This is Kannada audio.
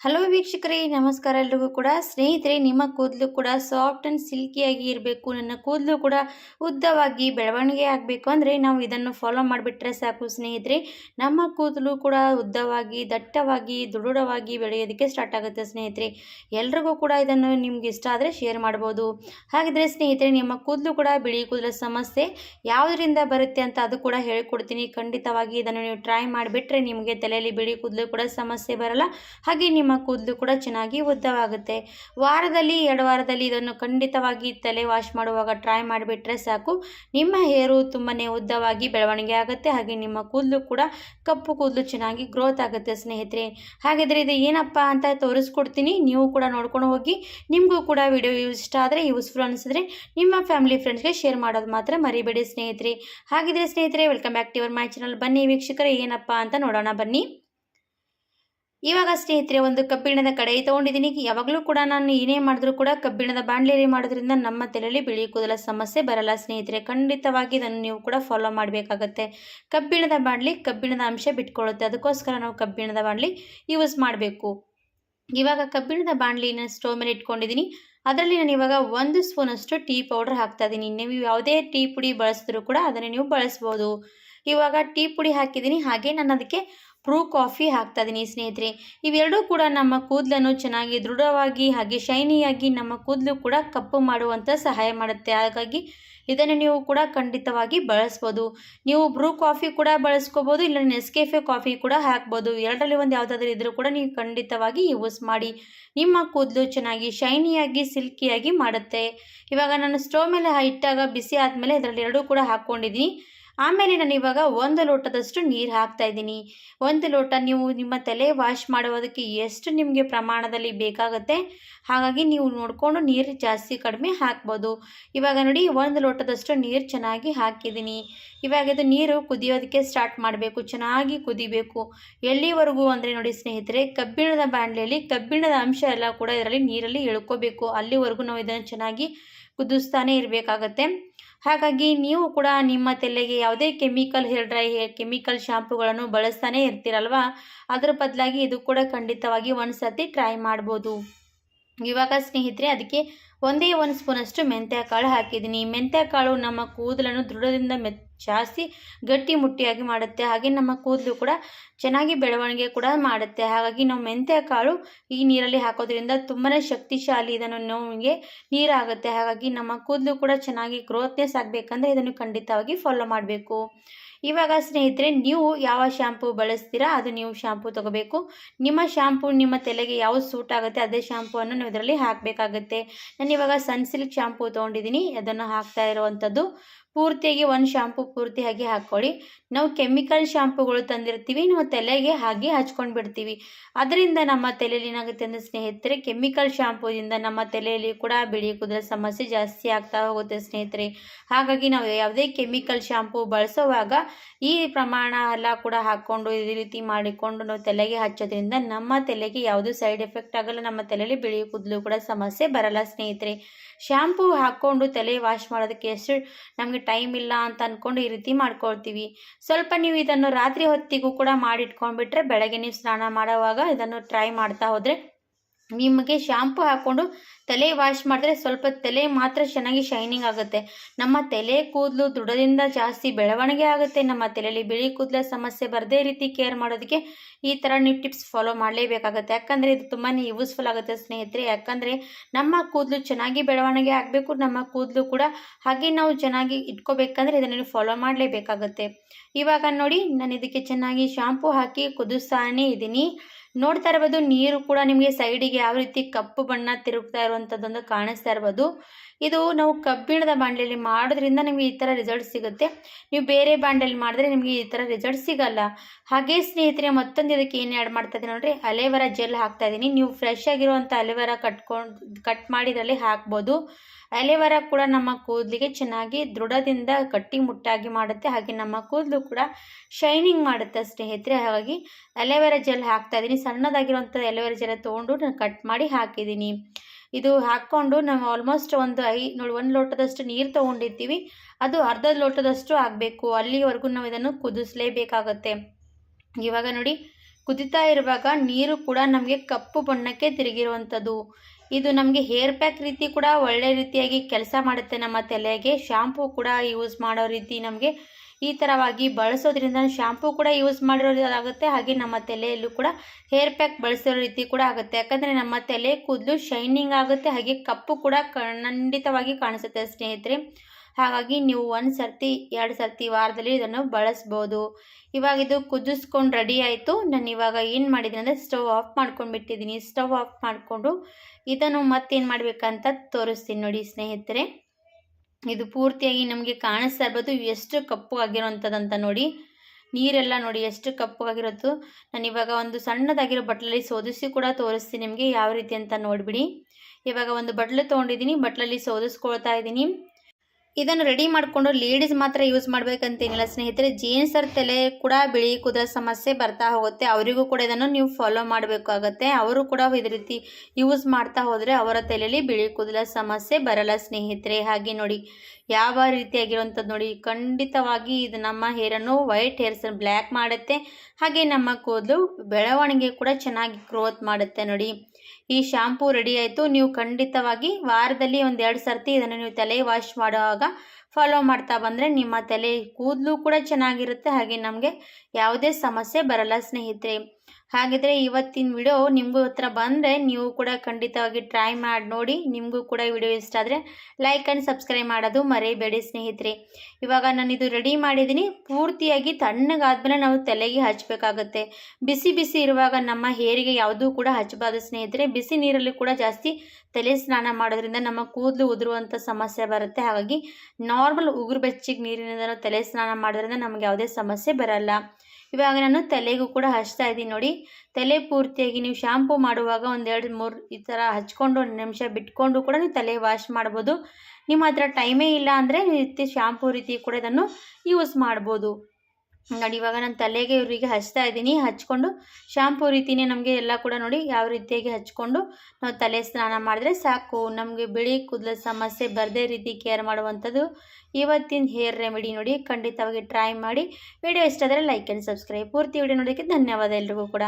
ಹಲೋ ವೀಕ್ಷಕರೇ, ನಮಸ್ಕಾರ ಎಲ್ರಿಗೂ ಕೂಡ. ಸ್ನೇಹಿತರೆ, ನಿಮ್ಮ ಕೂದಲು ಕೂಡ ಸಾಫ್ಟ್ ಆ್ಯಂಡ್ ಸಿಲ್ಕಿಯಾಗಿ ಇರಬೇಕು. ನನ್ನ ಕೂದಲು ಕೂಡ ಉದ್ದವಾಗಿ ಬೆಳವಣಿಗೆ ಆಗಬೇಕು ಅಂದರೆ ನಾವು ಇದನ್ನು ಫಾಲೋ ಮಾಡಿಬಿಟ್ರೆ ಸಾಕು ಸ್ನೇಹಿತರೆ. ನಮ್ಮ ಕೂದಲು ಕೂಡ ಉದ್ದವಾಗಿ, ದಟ್ಟವಾಗಿ ದೃಢವಾಗಿ ಬೆಳೆಯೋದಕ್ಕೆ ಸ್ಟಾರ್ಟ್ ಆಗುತ್ತೆ ಸ್ನೇಹಿತರೆ. ಎಲ್ರಿಗೂ ಕೂಡ ಇದನ್ನು ನಿಮ್ಗೆ ಇಷ್ಟ ಆದರೆ ಶೇರ್ ಮಾಡ್ಬೋದು. ಹಾಗಿದ್ರೆ ಸ್ನೇಹಿತರೆ, ನಿಮ್ಮ ಕೂದಲು ಕೂಡ ಬಿಳಿ ಕೂದಲ ಸಮಸ್ಯೆ ಯಾವುದರಿಂದ ಬರುತ್ತೆ ಅಂತ ಅದು ಕೂಡ ಹೇಳ್ಕೊಡ್ತೀನಿ. ಖಂಡಿತವಾಗಿ ಇದನ್ನು ನೀವು ಟ್ರೈ ಮಾಡಿಬಿಟ್ರೆ ನಿಮಗೆ ತಲೆಯಲ್ಲಿ ಬಿಳಿ ಕೂದಲು ಕೂಡ ಸಮಸ್ಯೆ ಬರಲ್ಲ. ಹಾಗೆ ಕೂದಲು ಕೂಡ ಚೆನ್ನಾಗಿ ಉದ್ದವಾಗುತ್ತೆ. ವಾರದಲ್ಲಿ, ಎರಡು ವಾರದಲ್ಲಿ ಇದನ್ನು ಖಂಡಿತವಾಗಿ ತಲೆ ವಾಶ್ ಮಾಡುವಾಗ ಟ್ರೈ ಮಾಡಿಬಿಟ್ರೆ ಸಾಕು. ನಿಮ್ಮ ಹೇರು ತುಂಬಾ ಉದ್ದವಾಗಿ ಬೆಳವಣಿಗೆ ಆಗುತ್ತೆ. ಹಾಗೆ ನಿಮ್ಮ ಕೂದಲು ಕೂಡ ಕಪ್ಪು ಕೂದಲು ಚೆನ್ನಾಗಿ ಗ್ರೋತ್ ಆಗುತ್ತೆ ಸ್ನೇಹಿತರೆ. ಹಾಗಿದ್ರೆ ಇದು ಏನಪ್ಪ ಅಂತ ತೋರಿಸ್ಕೊಡ್ತೀನಿ. ನೀವು ಕೂಡ ನೋಡ್ಕೊಂಡು ಹೋಗಿ. ನಿಮಗೂ ಕೂಡ ವಿಡಿಯೋ ಇಷ್ಟ ಆದರೆ ಯೂಸ್ಫುಲ್ ಅನಿಸಿದ್ರೆ ನಿಮ್ಮ ಫ್ಯಾಮಿಲಿ ಫ್ರೆಂಡ್ಸ್ಗೆ ಶೇರ್ ಮಾಡೋದು ಮಾತ್ರ ಮರಿಬೇಡಿ ಸ್ನೇಹಿತರೆ. ಹಾಗಿದ್ರೆ ಸ್ನೇಹಿತರೆ welcome back to your my channel ಬನ್ನಿ ವೀಕ್ಷಕರೇ, ಏನಪ್ಪ ಅಂತ ನೋಡೋಣ. ಬನ್ನಿ. ಇವಾಗ ಸ್ನೇಹಿತರೆ, ಒಂದು ಕಬ್ಬಿಣದ ಕಡಾಯಿ ತೊಗೊಂಡಿದ್ದೀನಿ. ಯಾವಾಗಲೂ ಕೂಡ ನಾನು ಏನೇ ಮಾಡಿದ್ರೂ ಕೂಡ ಕಬ್ಬಿಣದ ಬಾಣಲೆಯಲ್ಲಿ ಮಾಡೋದ್ರಿಂದ ನಮ್ಮ ತಲೆಯಲ್ಲಿ ಬಿಳಿ ಕೂದಲ ಸಮಸ್ಯೆ ಬರಲ್ಲ ಸ್ನೇಹಿತರೆ. ಖಂಡಿತವಾಗಿ ಇದನ್ನು ನೀವು ಕೂಡ ಫಾಲೋ ಮಾಡಬೇಕಾಗತ್ತೆ. ಕಬ್ಬಿಣದ ಬಾಣಲಿ ಕಬ್ಬಿಣದ ಅಂಶ ಬಿಟ್ಕೊಳ್ಳುತ್ತೆ. ಅದಕ್ಕೋಸ್ಕರ ನಾವು ಕಬ್ಬಿಣದ ಬಾಣಲಿ ಯೂಸ್ ಮಾಡಬೇಕು. ಇವಾಗ ಕಬ್ಬಿಣದ ಬಾಣಲಿನ ಸ್ಟೋವ್ ಮೇಲೆ ಇಟ್ಕೊಂಡಿದ್ದೀನಿ. ಅದರಲ್ಲಿ ನಾನು ಇವಾಗ ಒಂದು ಸ್ಪೂನಷ್ಟು ಟೀ ಪೌಡರ್ ಹಾಕ್ತಾ ಇದ್ದೀನಿ. ನೀವು ಯಾವುದೇ ಟೀ ಪುಡಿ ಬಳಸಿದ್ರೂ ಕೂಡ ಅದನ್ನು ನೀವು ಬಳಸ್ಬೋದು. ಇವಾಗ ಟೀ ಪುಡಿ ಹಾಕಿದ್ದೀನಿ. ಹಾಗೆ ನಾನು ಅದಕ್ಕೆ ಬ್ರೂ ಕಾಫಿ ಹಾಕ್ತಾ ಇದ್ದೀನಿ ಸ್ನೇಹಿತರೆ. ಇವೆರಡೂ ಕೂಡ ನಮ್ಮ ಕೂದಲನ್ನು ಚೆನ್ನಾಗಿ ದೃಢವಾಗಿ ಹಾಗೆ ಶೈನಿಯಾಗಿ ನಮ್ಮ ಕೂದಲು ಕೂಡ ಕಪ್ಪು ಮಾಡುವಂಥ ಸಹಾಯ ಮಾಡುತ್ತೆ. ಹಾಗಾಗಿ ಇದನ್ನು ನೀವು ಕೂಡ ಖಂಡಿತವಾಗಿ ಬಳಸ್ಬೋದು. ನೀವು ಬ್ರೂ ಕಾಫಿ ಕೂಡ ಬಳಸ್ಕೋಬೋದು ಇಲ್ಲ ನೆಸ್ಕೆಫೆ ಕಾಫಿ ಕೂಡ ಹಾಕ್ಬೋದು. ಎರಡರಲ್ಲಿ ಒಂದು ಯಾವುದಾದ್ರೂ ಇದ್ರೂ ಕೂಡ ನೀವು ಖಂಡಿತವಾಗಿ ಯೂಸ್ ಮಾಡಿ. ನಿಮ್ಮ ಕೂದಲು ಚೆನ್ನಾಗಿ ಶೈನಿಯಾಗಿ, ಸಿಲ್ಕಿಯಾಗಿ ಮಾಡುತ್ತೆ. ಇವಾಗ ನಾನು ಸ್ಟೋವ್ ಮೇಲೆ ಇಟ್ಟಾಗ ಬಿಸಿ ಆದಮೇಲೆ ಇದರಲ್ಲಿ ಎರಡೂ ಕೂಡ ಹಾಕ್ಕೊಂಡಿದ್ದೀನಿ ಆಮೇಲೆ ನಾನು ಇವಾಗ ಒಂದು ಲೋಟದಷ್ಟು ನೀರು ಹಾಕ್ತಾ ಇದ್ದೀನಿ. ಒಂದು ಲೋಟ ನೀವು ನಿಮ್ಮ ತಲೆ ವಾಶ್ ಮಾಡುವುದಕ್ಕೆ ಎಷ್ಟು ನಿಮಗೆ ಪ್ರಮಾಣದಲ್ಲಿ ಬೇಕಾಗುತ್ತೆ? ಹಾಗಾಗಿ ನೀವು ನೋಡಿಕೊಂಡು ನೀರು ಜಾಸ್ತಿ ಕಡಿಮೆ ಹಾಕ್ಬೋದು. ಇವಾಗ ನೋಡಿ ಒಂದು ಲೋಟದಷ್ಟು ನೀರು ಚೆನ್ನಾಗಿ ಹಾಕಿದ್ದೀನಿ. ಇವಾಗ ಇದು ನೀರು ಕುದಿಯೋದಕ್ಕೆ ಸ್ಟಾರ್ಟ್ ಮಾಡಬೇಕು, ಚೆನ್ನಾಗಿ ಕುದಿಬೇಕು. ಎಲ್ಲಿವರೆಗೂ ಅಂದರೆ ನೋಡಿ ಸ್ನೇಹಿತರೆ, ಕಬ್ಬಿಣದ ಬಾಣಲೆಯಲ್ಲಿ ಕಬ್ಬಿಣದ ಅಂಶ ಎಲ್ಲ ಕೂಡ ಇದರಲ್ಲಿ ನೀರಲ್ಲಿ ಎಳ್ಕೋಬೇಕು ಅಲ್ಲಿವರೆಗೂ ನಾವು ಇದನ್ನು ಚೆನ್ನಾಗಿ ಕುದಿಸ್ತಾನೆ ಇರಬೇಕಾಗತ್ತೆ. ಹಾಗಾಗಿ ನೀವು ಕೂಡ ನಿಮ್ಮ ತಲೆಗೆ ಯಾವುದೇ ಕೆಮಿಕಲ್ ಹೇರ್ ಡ್ರೈ ಕೆಮಿಕಲ್ ಶಾಂಪುಗಳನ್ನು ಬಳಸ್ತಾನೆ ಇರ್ತೀರಲ್ವಾ? ಅದರ ಬದಲಾಗಿ ಇದು ಕೂಡ ಖಂಡಿತವಾಗಿ ಒಂದು ಸತಿ ಟ್ರೈ ಮಾಡ್ಬೋದು. ಇವಾಗ ಸ್ನೇಹಿತರೆ, ಅದಕ್ಕೆ ಒಂದೇ ಒಂದು ಸ್ಪೂನಷ್ಟು ಮೆಂತ್ಯ ಕಾಳು ಹಾಕಿದ್ದೀನಿ. ಮೆಂತ್ಯ ಕಾಳು ನಮ್ಮ ಕೂದಲನ್ನು ದೃಢದಿಂದ ಮೆ ಜಾಸ್ತಿ ಗಟ್ಟಿ ಮುಟ್ಟಿಯಾಗಿ ಮಾಡುತ್ತೆ. ಹಾಗೆ ನಮ್ಮ ಕೂದಲು ಕೂಡ ಚೆನ್ನಾಗಿ ಬೆಳವಣಿಗೆ ಕೂಡ ಮಾಡುತ್ತೆ. ಹಾಗಾಗಿ ನಾವು ಮೆಂತ್ಯ ಕಾಳು ಈ ನೀರಲ್ಲಿ ಹಾಕೋದ್ರಿಂದ ತುಂಬಾ ಶಕ್ತಿಶಾಲಿ, ಇದನ್ನು ನಮಗೆ ನೀರಾಗುತ್ತೆ. ಹಾಗಾಗಿ ನಮ್ಮ ಕೂದಲು ಕೂಡ ಚೆನ್ನಾಗಿ ಗ್ರೋತ್ನೆಸ್ ಆಗಬೇಕಂದ್ರೆ ಇದನ್ನು ಖಂಡಿತವಾಗಿ ಫಾಲೋ ಮಾಡಬೇಕು. ಇವಾಗ ಸ್ನೇಹಿತರೆ, ನೀವು ಯಾವ ಶ್ಯಾಂಪು ಬಳಸ್ತೀರಾ, ಅದು ನೀವು ಶ್ಯಾಂಪು ತಗೋಬೇಕು. ನಿಮ್ಮ ಶ್ಯಾಂಪು ನಿಮ್ಮ ತಲೆಗೆ ಯಾವುದು ಸೂಟ್ ಆಗುತ್ತೆ, ಅದೇ ಶ್ಯಾಂಪುವನ್ನು ನೀವು ಇದರಲ್ಲಿ ಹಾಕಬೇಕಾಗುತ್ತೆ. ನಾನು ಇವಾಗ ಸನ್ಸಿಲ್ಕ್ ಶ್ಯಾಂಪು ತೊಗೊಂಡಿದ್ದೀನಿ, ಅದನ್ನು ಹಾಕ್ತಾ ಇರುವಂಥದ್ದು. ಪೂರ್ತಿಯಾಗಿ ಒಂದು ಶಾಂಪು ಪೂರ್ತಿಯಾಗಿ ಹಾಕ್ಕೊಳ್ಳಿ. ನಾವು ಕೆಮಿಕಲ್ ಶ್ಯಾಂಪುಗಳು ತಂದಿರ್ತೀವಿ ನಾವು ತಲೆಗೆ ಹಾಗೆ ಹಚ್ಕೊಂಡು ಬಿಡ್ತೀವಿ ಅದರಿಂದ ನಮ್ಮ ತಲೆಯಲ್ಲಿ ಏನಾಗುತ್ತೆ ಅಂದರೆ ಸ್ನೇಹಿತರೆ ಕೆಮಿಕಲ್ ಶ್ಯಾಂಪೂದಿಂದ ನಮ್ಮ ತಲೆಯಲ್ಲಿ ಕೂಡ ಬಿಳಿ ಕೂದಲ ಸಮಸ್ಯೆ ಜಾಸ್ತಿ ಆಗ್ತಾ ಹೋಗುತ್ತೆ ಸ್ನೇಹಿತರೆ. ಹಾಗಾಗಿ ನಾವು ಯಾವುದೇ ಕೆಮಿಕಲ್ ಶ್ಯಾಂಪು ಬಳಸುವಾಗ ಈ ಪ್ರಮಾಣ ಎಲ್ಲ ಕೂಡ ಹಾಕ್ಕೊಂಡು ಈ ರೀತಿ ಮಾಡಿಕೊಂಡು ನಾವು ತಲೆಗೆ ಹಚ್ಚೋದ್ರಿಂದ ನಮ್ಮ ತಲೆಗೆ ಯಾವುದೂ ಸೈಡ್ ಎಫೆಕ್ಟ್ ಆಗಲ್ಲ, ನಮ್ಮ ತಲೆಯಲ್ಲಿ ಬಿಳಿ ಕೂದಲು ಕೂಡ ಸಮಸ್ಯೆ ಬರಲ್ಲ ಸ್ನೇಹಿತರೆ. ಶ್ಯಾಂಪು ಹಾಕ್ಕೊಂಡು ತಲೆ ವಾಶ್ ಮಾಡೋದಕ್ಕೆ ಎಷ್ಟು ನಮಗೆ ಟೈಮ್ ಇಲ್ಲ ಅಂತ ಅಂದ್ಕೊಂಡು ಈ ರೀತಿ ಮಾಡ್ಕೊಳ್ತೀವಿ. ಸ್ವಲ್ಪ ನೀವು ಇದನ್ನು ರಾತ್ರಿ ಹೊತ್ತಿಗೂ ಕೂಡ ಮಾಡಿಟ್ಕೊಂಡ್ಬಿಟ್ರೆ ಬೆಳಗ್ಗೆ ನೀವು ಸ್ನಾನ ಮಾಡುವಾಗ ಇದನ್ನು ಟ್ರೈ ಮಾಡ್ತಾ ಹೋದರೆ ನಿಮಗೆ ಶಾಂಪು ಹಾಕ್ಕೊಂಡು ತಲೆ ವಾಶ್ ಮಾಡಿದ್ರೆ ಸ್ವಲ್ಪ ತಲೆ ಮಾತ್ರ ಚೆನ್ನಾಗಿ ಶೈನಿಂಗ್ ಆಗುತ್ತೆ. ನಮ್ಮ ತಲೆ ಕೂದಲು ದೃಢದಿಂದ ಜಾಸ್ತಿ ಬೆಳವಣಿಗೆ ಆಗುತ್ತೆ. ನಮ್ಮ ತಲೆಯಲ್ಲಿ ಬಿಳಿ ಕೂದಲ ಸಮಸ್ಯೆ ಬರದೇ ರೀತಿ ಕೇರ್ ಮಾಡೋದಕ್ಕೆ ಈ ಥರ ನೀವು ಟಿಪ್ಸ್ ಫಾಲೋ ಮಾಡಲೇಬೇಕಾಗುತ್ತೆ. ಯಾಕಂದರೆ ಇದು ತುಂಬಾ ಯೂಸ್ಫುಲ್ ಆಗುತ್ತೆ ಸ್ನೇಹಿತರೆ. ಯಾಕಂದರೆ ನಮ್ಮ ಕೂದಲು ಚೆನ್ನಾಗಿ ಬೆಳವಣಿಗೆ ಆಗಬೇಕು. ನಮ್ಮ ಕೂದಲು ಕೂಡ ಹಾಗೆ ನಾವು ಚೆನ್ನಾಗಿ ಇಟ್ಕೋಬೇಕಂದ್ರೆ ಇದನ್ನು ಫಾಲೋ ಮಾಡಲೇಬೇಕಾಗುತ್ತೆ. ಇವಾಗ ನೋಡಿ ನಾನು ಇದಕ್ಕೆ ಚೆನ್ನಾಗಿ ಶಾಂಪು ಹಾಕಿ ಕುದಿಸ್ತಾನೇ ಇದ್ದೀನಿ. ನೋಡ್ತಾ ಇರ್ಬೋದು, ನೀರು ಕೂಡ ನಿಮಗೆ ಸೈಡಿಗೆ ಯಾವ ರೀತಿ ಕಪ್ಪು ಬಣ್ಣ ತಿರುಗ್ತಾ ಇರುವಂಥದ್ದೊಂದು ಕಾಣಿಸ್ತಾ ಇರ್ಬೋದು. ಇದು ನಾವು ಕಬ್ಬಿಣದ ಬಾಂಡ್ಲೆಯಲ್ಲಿ ಮಾಡೋದ್ರಿಂದ ನಿಮಗೆ ಈ ಥರ ರಿಸಲ್ಟ್ ಸಿಗುತ್ತೆ. ನೀವು ಬೇರೆ ಬಾಂಡಲಿ ಮಾಡಿದ್ರೆ ನಿಮಗೆ ಈ ಥರ ರಿಸಲ್ಟ್ ಸಿಗಲ್ಲ. ಹಾಗೆ ಸ್ನೇಹಿತರೆ, ಮತ್ತೊಂದು ಇದಕ್ಕೆ ಏನು ಆ್ಯಡ್ ಮಾಡ್ತಾ ಇದ್ದೀನಿ ನೋಡಿರಿ ಅಲೆವರ ಜೆಲ್ ಹಾಕ್ತಾ ಇದ್ದೀನಿ. ನೀವು ಫ್ರೆಶ್ ಆಗಿರುವಂಥ ಅಲೆವರ ಕಟ್ಕೊಂಡು ಕಟ್ ಮಾಡಿ ಇದರಲ್ಲಿ ಹಾಕ್ಬೋದು. ಅಲೆವರ ಕೂಡ ನಮ್ಮ ಕೂದಲಿಗೆ ಚೆನ್ನಾಗಿ ದೃಢದಿಂದ ಗಟ್ಟಿ ಮುಟ್ಟಾಗಿ ಮಾಡುತ್ತೆ. ಹಾಗೆ ನಮ್ಮ ಕೂದಲು ಕೂಡ ಶೈನಿಂಗ್ ಮಾಡುತ್ತೆ ಸ್ನೇಹಿತರೆ ಹಾಗಾಗಿ ಅಲೆವೆರ ಜೆಲ್ ಹಾಕ್ತಾ ಇದ್ದೀನಿ ಸಣ್ಣದಾಗಿರುವಂಥ ಅಲೆವೆರ ಜೆಲ್ ತೊಗೊಂಡು ನಾನು ಕಟ್ ಮಾಡಿ ಹಾಕಿದ್ದೀನಿ ಇದು ಹಾಕ್ಕೊಂಡು ನಾವು ಆಲ್ಮೋಸ್ಟ್ ಒಂದು ಐ, ನೋಡಿ ಒಂದು ಲೋಟದಷ್ಟು ನೀರು ತೊಗೊಂಡಿರ್ತೀವಿ. ಅದು ಅರ್ಧ ಲೋಟದಷ್ಟು ಆಗಬೇಕು. ಅಲ್ಲಿವರೆಗೂ ನಾವು ಇದನ್ನು ಕುದಿಸ್ಲೇಬೇಕಾಗತ್ತೆ. ಇವಾಗ ನೋಡಿ ಕುದಿತಾ ಇರುವಾಗ ನೀರು ಕೂಡ ನಮಗೆ ಕಪ್ಪು ಬಣ್ಣಕ್ಕೆ ತಿರುಗಿರುವಂಥದ್ದು. ಇದು ನಮಗೆ ಹೇರ್ ಪ್ಯಾಕ್ ರೀತಿ ಕೂಡ ಒಳ್ಳೆ ರೀತಿಯಾಗಿ ಕೆಲಸ ಮಾಡುತ್ತೆ ನಮ್ಮ ತಲೆಗೆ. ಶಾಂಪೂ ಕೂಡ ಯೂಸ್ ಮಾಡೋ ರೀತಿ ನಮಗೆ ಈ ಥರವಾಗಿ ಬಳಸೋದ್ರಿಂದ ಶಾಂಪೂ ಕೂಡ ಯೂಸ್ ಮಾಡಿರೋದಾಗುತ್ತೆ. ಹಾಗೆ ನಮ್ಮ ತಲೆಯಲ್ಲೂ ಕೂಡ ಹೇರ್ ಪ್ಯಾಕ್ ಬಳಸಿರೋ ರೀತಿ ಕೂಡ ಆಗುತ್ತೆ. ಯಾಕಂದರೆ ನಮ್ಮ ತಲೆ ಕೂದಲು ಶೈನಿಂಗ್ ಆಗುತ್ತೆ. ಹಾಗೆ ಕಪ್ಪು ಕೂಡ ಖಂಡಿತವಾಗಿ ಕಾಣಿಸುತ್ತೆ ಸ್ನೇಹಿತರೆ. ಹಾಗಾಗಿ ನೀವು ಒಂದು ಸರ್ತಿ, ಎರಡು ಸರ್ತಿ ವಾರದಲ್ಲಿ ಇದನ್ನು ಬಳಸ್ಬೋದು. ಇವಾಗ ಇದು ಕುದಿಸ್ಕೊಂಡು ರೆಡಿ ಆಯಿತು. ನಾನು ಇವಾಗ ಏನು ಮಾಡಿದ್ದೀನಿ ಅಂದರೆ ಸ್ಟವ್ ಆಫ್ ಮಾಡ್ಕೊಂಡು ಬಿಟ್ಟಿದ್ದೀನಿ. ಸ್ಟವ್ ಆಫ್ ಮಾಡಿಕೊಂಡು ಇದನ್ನು ಮತ್ತೇನು ಮಾಡಬೇಕಂತ ತೋರಿಸ್ತೀನಿ ನೋಡಿ ಸ್ನೇಹಿತರೆ. ಇದು ಪೂರ್ತಿಯಾಗಿ ನಮಗೆ ಕಾಣಿಸ್ತಾ ಇರ್ಬೋದು. ಎಷ್ಟು ಕಪ್ಪು ಆಗಿರೋವಂಥದ್ದಂತ ನೋಡಿ. ನೀರೆಲ್ಲ ನೋಡಿ ಎಷ್ಟು ಕಪ್ಪಗಾಗಿರೋದು ನಾನು ಇವಾಗ ಒಂದು ಸಣ್ಣದಾಗಿರೋ ಬಟ್ಲಲ್ಲಿ ಸೋದಿಸಿ ಕೂಡ ತೋರಿಸ್ತೀನಿ ನಿಮಗೆ ಯಾವ ರೀತಿ ಅಂತ ನೋಡಿಬಿಡಿ. ಇವಾಗ ಒಂದು ಬಟ್ಲು ತೊಗೊಂಡಿದ್ದೀನಿ. ಬಟ್ಲಲ್ಲಿ ಸೋದಿಸ್ಕೊಳ್ತಾ ಇದ್ದೀನಿ. ಇದನ್ನು ರೆಡಿ ಮಾಡಿಕೊಂಡು ಲೇಡೀಸ್ ಮಾತ್ರ ಯೂಸ್ ಮಾಡಬೇಕಂತೇನಿಲ್ಲ ಸ್ನೇಹಿತರೆ ಜೀನ್ಸರ್ ತಲೆ ಕೂಡ ಬಿಳಿ ಕೂದಲ ಸಮಸ್ಯೆ ಬರ್ತಾ ಹೋಗುತ್ತೆ. ಅವರಿಗೂ ಕೂಡ ಇದನ್ನು ನೀವು ಫಾಲೋ ಮಾಡಬೇಕಾಗತ್ತೆ. ಅವರು ಕೂಡ ಇದೇ ರೀತಿ ಯೂಸ್ ಮಾಡ್ತಾ ಹೋದರೆ ಅವರ ತಲೆಯಲ್ಲಿ ಬಿಳಿ ಕೂದಲ ಸಮಸ್ಯೆ ಬರಲ್ಲ ಸ್ನೇಹಿತರೆ. ಹಾಗೆ ನೋಡಿ, ಯಾವ ರೀತಿಯಾಗಿರುವಂಥದ್ದು ನೋಡಿ, ಖಂಡಿತವಾಗಿ ಇದು ನಮ್ಮ ಹೇರನ್ನು ವೈಟ್ ಹೇರ್ಸ್ ಬ್ಲ್ಯಾಕ್ ಮಾಡುತ್ತೆ. ಹಾಗೆ ನಮ್ಮ ಕೂದಲು ಬೆಳವಣಿಗೆ ಕೂಡ ಚೆನ್ನಾಗಿ ಗ್ರೋತ್ ಮಾಡುತ್ತೆ ನೋಡಿ. ಈ ಶಾಂಪೂ ರೆಡಿ ಆಯಿತು. ನೀವು ಖಂಡಿತವಾಗಿ ವಾರದಲ್ಲಿ ಒಂದು ಎರಡು ಸರ್ತಿ ಇದನ್ನು ನೀವು ತಲೆ ವಾಶ್ ಮಾಡುವಾಗ ಫಾಲೋ ಮಾಡ್ತಾ ಬಂದರೆ ನಿಮ್ಮ ತಲೆ ಕೂದಲು ಕೂಡ ಚೆನ್ನಾಗಿರುತ್ತೆ. ಹಾಗೆ ನಮಗೆ ಯಾವುದೇ ಸಮಸ್ಯೆ ಬರಲ್ಲ ಸ್ನೇಹಿತರೆ. ಹಾಗಿದ್ರೆ ಇವತ್ತಿನ ವಿಡಿಯೋ ನಿಮಗೂ ಹತ್ರ ಬಂದರೆ ನೀವು ಕೂಡ ಖಂಡಿತವಾಗಿ ಟ್ರೈ ಮಾಡಿ ನೋಡಿ. ನಿಮಗೂ ಕೂಡ ವಿಡಿಯೋ ಇಷ್ಟ ಆದರೆ ಲೈಕ್ ಆ್ಯಂಡ್ ಸಬ್ಸ್ಕ್ರೈಬ್ ಮಾಡೋದು ಮರೆಯಬೇಡಿ ಸ್ನೇಹಿತರೆ. ಇವಾಗ ನಾನು ಇದು ರೆಡಿ ಮಾಡಿದ್ದೀನಿ ಪೂರ್ತಿಯಾಗಿ ತಣ್ಣಗಾದ್ಮೇಲೆ ನಾವು ತಲೆಗೆ ಹಚ್ಚಬೇಕಾಗತ್ತೆ ಬಿಸಿ ಬಿಸಿ ಇರುವಾಗ ನಮ್ಮ ಹೇರಿಗೆ ಯಾವುದೂ ಕೂಡ ಹಚ್ಚಬಾರ್ದು ಸ್ನೇಹಿತರೆ. ಬಿಸಿ ನೀರಲ್ಲಿ ಕೂಡ ಜಾಸ್ತಿ ತಲೆ ಸ್ನಾನ ಮಾಡೋದ್ರಿಂದ ನಮ್ಮ ಕೂದಲು ಉದುರುವಂಥ ಸಮಸ್ಯೆ ಬರುತ್ತೆ. ಹಾಗಾಗಿ ನಾರ್ಮಲ್ ಉಗುರು ಬೆಚ್ಚಿಗೆ ನೀರಿನಿಂದ ತಲೆ ಸ್ನಾನ ಮಾಡೋದ್ರಿಂದ ನಮಗೆ ಯಾವುದೇ ಸಮಸ್ಯೆ ಬರಲ್ಲ. ಇವಾಗ ನಾನು ತಲೆಗೂ ಕೂಡ ಹಚ್ತಾ ಇದ್ದೀನಿ ನೋಡಿ. ತಲೆ ಪೂರ್ತಿಯಾಗಿ ನೀವು ಶಾಂಪೂ ಮಾಡುವಾಗ ಒಂದೆರಡು ಮೂರು ಈ ಥರ ಹಚ್ಕೊಂಡು ಒಂದು ನಿಮಿಷ ಬಿಟ್ಕೊಂಡು ಕೂಡ ನೀವು ತಲೆ ವಾಶ್ ಮಾಡ್ಬೋದು. ನಿಮ್ಮ ಹತ್ರ ಟೈಮೇ ಇಲ್ಲ ಅಂದರೆ ರೀತಿ ಶಾಂಪೂ ರೀತಿ ಕೂಡ ಇದನ್ನು ಯೂಸ್ ಮಾಡ್ಬೋದು. ನೋಡಿ ಇವಾಗ ನಾನು ತಲೆಗೆ ಇವರಿಗೆ ಹಚ್ತಾ ಇದ್ದೀನಿ. ಹಚ್ಕೊಂಡು ಶಾಂಪೂ ರೀತಿನೇ ನಮಗೆ ಎಲ್ಲ ಕೂಡ ನೋಡಿ ಯಾವ ರೀತಿಯಾಗಿ ಹಚ್ಕೊಂಡು ನಾವು ತಲೆ ಸ್ನಾನ ಮಾಡಿದ್ರೆ ಸಾಕು. ನಮಗೆ ಬಿಳಿ ಕೂದಲ ಸಮಸ್ಯೆ ಬರದೇ ರೀತಿ ಕೇರ್ ಮಾಡುವಂಥದ್ದು ಇವತ್ತಿನ ಹೇರ್ ರೆಮಿಡಿ ನೋಡಿ ಖಂಡಿತವಾಗಿ ಟ್ರೈ ಮಾಡಿ. ವಿಡಿಯೋ ಇಷ್ಟ ಆದರೆ ಲೈಕ್ ಆ್ಯಂಡ್ ಸಬ್ಸ್ಕ್ರೈಬ್ ಪೂರ್ತಿ ವಿಡಿಯೋ ನೋಡೋಕ್ಕೆ ಧನ್ಯವಾದ ಎಲ್ರಿಗೂ ಕೂಡ.